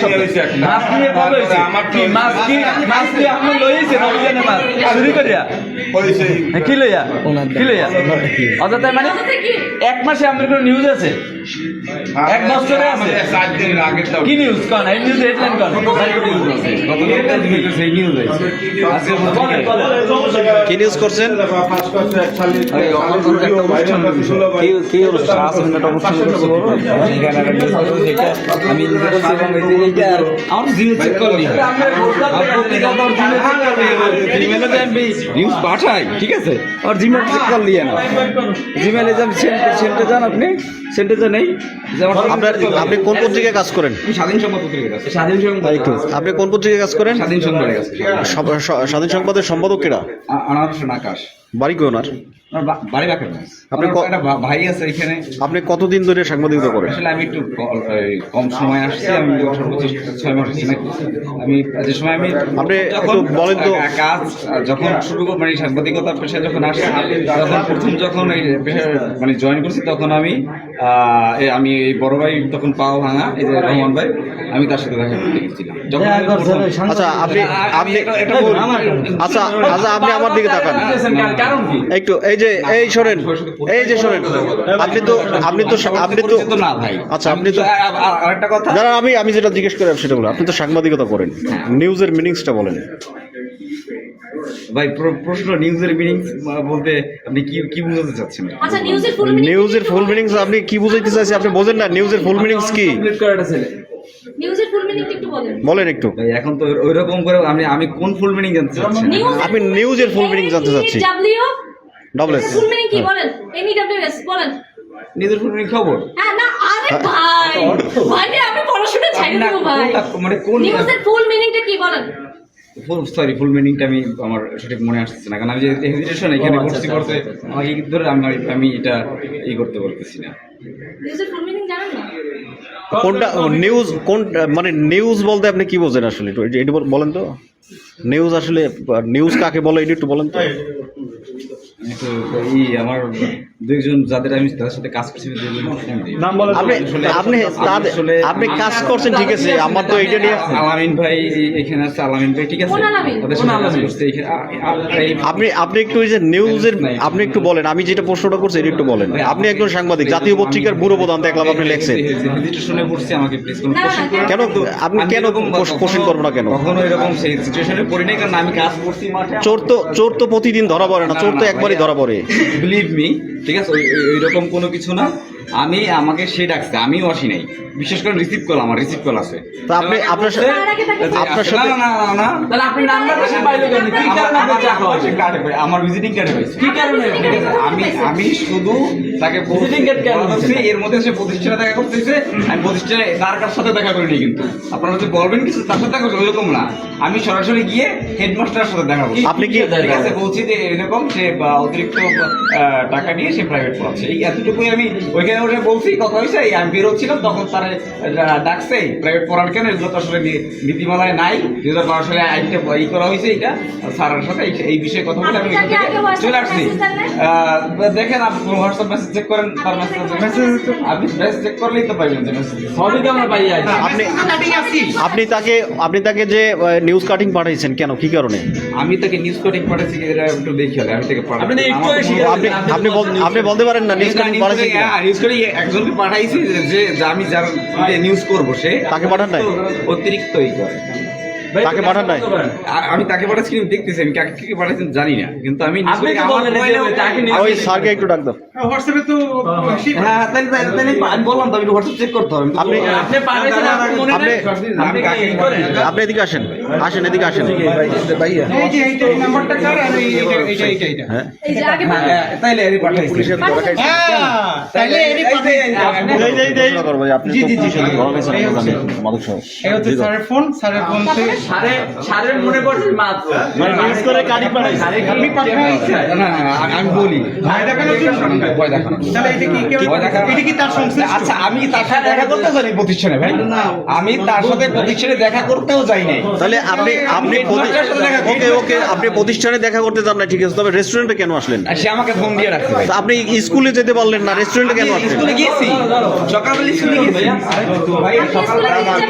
সপ্তাহ মাছ নিয়ে কবে হয়েছে কি মাছ কি মাছ কি আপনি লইছেন অভিযানে মাছ চুরি করিয়া? হ্যাঁ, কি লইয়া? কি লইয়া? অযথা মানে এক মাসে আপনার কোনো নিউজ আছে? এক বছরে আছে। কি নিউজ কোন এই নিউজ হেডলাইন কোন। কি নিউজ করছেন? তো নিউজ পাঠাই ঠিক আছে আর জিমেল চেক করলি না জিমেলে যে আমি সেন্টে যান আপনি? সেন্টে যান আমার আপনার আপনি কোন পত্রিকায় কাজ করেন? স্বাধীন সংবাদ পত্রিকার কাছে স্বাধীন সংবাদ আপনি কোন পত্রিকায় কাজ করেন? স্বাধীন সংবাদের কাছে স্বাধীন সংবাদের সম্পাদক কেরা? আনারস আকাশ বাড়ি কোনার বাড়ি আপনি একটা ভাই আছে এখানে আপনি কতদিন ধরে সাংবাদিকতা করেন আসলে আমি একটু এই কম সময় আসছি আমি সর্বোচ্চ ছয় মাস আমি যে সময় আমি আপনি একটু বলেন তো। কাজ যখন শুরু কর- মানে সাংবাদিকতার পেশায় যখন আসছি তখন প্রথম যখন এই পেশায় মানে জয়েন করছি তখন আমি আহ, আমি এই বড় ভাই তখন পাও ভাঙা এই যে রহমান ভাই আমি তার সাথে দেখা করতে গেছিলাম যখন আচ্ছা আপনি। আচ্ছা আচ্ছা আপনি আমার দিকে তাকান কারণ কি একটু এই যে এই শোনেন এই যে শোনেন আপনি তো আপনি তো আপনি তো না ভাই। আচ্ছা আপনি তো আরেকটা কথা? দাঁড়ান আমি আমি যেটা জিজ্ঞেস করি সেটা বলো। আপনি তো সাংবাদিকতা করেন। নিউজের মিনিংসটা বলেন। ভাই প্রশ্ন নিউজের মিনিং বলতে আপনি কি কি বোঝাতে চাচ্ছেন? আচ্ছা নিউজের ফুল মিনিং ফুল মিনিংস আপনি কি বুঝাইতে চাইছেন? আপনি বোঝেন না নিউজের ফুল মিনিংস কি? নিউজের ফুল মিনিং একটু বলেন। বলেন একটু। ভাই এখন তো ওই রকম করে আমি আমি কোন ফুল মিনিং জানতে চাচ্ছি? নিউজ আপনি নিউজের full meaning জানতে চাচ্ছি। W double S full meaning কি? বলেন। এনি ডাব্লিউ এস বলেন। নিউজের ফুল মিনিং খবর? হ্যাঁ না আরে ভাই। মানে আমি পড়াশোনা ছাড়ি না, ভাই। মানে কোন নিউজের ফুল মিনিংটা কি বলেন? ফুল সরি ফুল মিনিংটা আমি আমার সঠিক মনে আসছে না কারণ আমি যে হেজিটেশন এখানে ভর্তি করতে আমাকে কি ধরে আমি আমি এটা ই করতে বলতেছি না। নিউজের ফুল মিনিং জানেন না? কোনটা নিউজ কোন মানে নিউজ বলতে আপনি কি বোঝেন আসলে? একটু এটা- এটা বল- বলেন তো। নিউজ আসলে নিউজ কাকে বলে এটা একটু বলেন তো। আমি তো ই আমার দুইজন যাদের আমি তাদের সাথে কাজ করছি ফোন আপনি আপনি আপনি কাজ করছেন ঠিক আছে। আমার তো এটা নিয়ে আলামিন ভাই এখানে আছে আলামিন ভাই ঠিক আছে। তাদের সাথে কাজ করছে আপনি আপনি একটু ওই যে নিউজের আপনি একটু বলেন আমি যেটা প্রশ্নটা করছি এটা একটু বলেন। আপনি একজন সাংবাদিক জাতীয় পত্রিকার ব্যুরো প্রধান দেখলাম আপনি লেখছেন। হেজিটেশনে পড়ছি আমাকে প্লিজ কোনো আপনি কেন কোশ্চেন করব না কেন? কখনো এরকম সেই সিচুয়েশনে পড়ি নাই কারণ আমি কাজ করছি মাঠে। চোর তো চোর তো প্রতিদিন ধরা পড়ে না চোর তো একবারই ধরা পড়ে। বিলিভ মি ঠিক আছে? ওই- ওইরকম কোনো কিছু না? আমি আমাকে সে ডাকছে আমিও আসি নাই। বিশেষ করে রিসিভ কল আমার রিসিভ কল আছে। তা আপনি আপনার সাথে তার আপনার সাথে না, না, না, না। তাহলে আপনি নাম্বার বেশি পাইলো কেন? কি কারণে আপনার চাকরি আমার কার্ডে পাই, আমার ভিজিটিং কার্ডে পাইছে। কি কারণে? আমি আমি শুধু তাকে Visiting card কেন বলছি, এর মধ্যে সে প্রতিষ্ঠানে দেখা করতেছে আমি প্রতিষ্ঠানে তার কার সাথে দেখা করিনি কিন্তু। আপনারা যদি বলবেন কিছু তার সাথে দেখা ওইরকম না। আমি সরাসরি গিয়ে হেডমাস্টারের সাথে দেখা করছি। আপনি কি ঠিক আছে বলছি যে এরকম সে অতিরিক্ত টাকা নিয়ে সে প্রাইভেট পড়াচ্ছে। এই এতটুকুই আমি ওইখানে বলছি কথা হয়েছে আমি বেরোচ্ছিলাম তখন তারা ডাকছে প্রাইভেট পড়ার কেন? এগুলো তো আসলে নীতিমালায় নাই দু হাজার বারো সালে আইনটা ই করা হয়েছে এটা স্যারের সাথে এই- বিষয়ে কথা বলে আমি চলে আসছি। দেখেন আপনি হোয়াটসঅ্যাপ মেসেজ চেক করেন তার মেসেজ আপনি মেসেজ চেক করলেই তো পাইবেন যে মেসেজ সবই তো আমরা পাই আপনি আপনি তাকে আপনি তাকে যে নিউজ কাটিং পাঠাইছেন কেন? কি কারণে? আমি তাকে নিউজ কাটিং পাঠাচ্ছি এটা একটু দেখি আমি তাকে আপনি আপনি আপনি বল- আপনি বলতে পারেন না নিউজ কাটিং পাঠাইছেন করে একজনকে পাঠাইছি যে- আমি যার নিউজ করব সে তাকে পাঠান নাই? অতিরিক্ত ই করে তাকে পাঠান নাই? আমি তাকে পাঠাচ্ছি দেখতেছি আমি কাকে কি পাঠাচ্ছি জানি না। কিন্তু আমি আপনি করি, তো যে ওই স্যারকে একটু ডাক দাও। হ্যাঁ তাহলে তাহলে- তাহলে আমি বললাম তো আমি হোয়াটসঅ্যাপ চেক করতে হবে। আপনি আপনি পাঠাইছেন আপনি মনে আপনি- নেই আপনি আপনি এদিকে আসেন আসেন এদিকে আসেন। হ্যাঁ। এই যে আগে বলেন। তাইলে আমি পাঠাইছি। পুলিশের দরকার তাইলে এই ঘোষণা করব যে আপনি তো পুলিশের ধরা জানি মাদক সহ জি দাও। মনে করছে মানে করে কাটি না আমি- আমি বলি। ভয় দেখানোর জন্য ভয় দেখানো ভয় দেখানো- আচ্ছা আমি তার সাথে দেখা করতে যাই প্রতিষ্ঠানে ভাই। আমি তার সাথে প্রতিষ্ঠানে দেখা করতেও যাই নাই। তাহলে আপনি আপনি ওকে ওকে আপনি প্রতিষ্ঠানে দেখা করতে চান না ঠিক আছে। তবে রেস্টুরেন্টে কেন আসলেন? সে আমাকে ফোন দিয়ে রাখছে ভাই। আপনি স্কুলে যেতে পারলেন না রেস্টুরেন্টে কেন আসলেন? স্কুলে গিয়েছি সকালবেলা স্কুলে গিয়েছি ভাই আমি স্কুলে গেছি,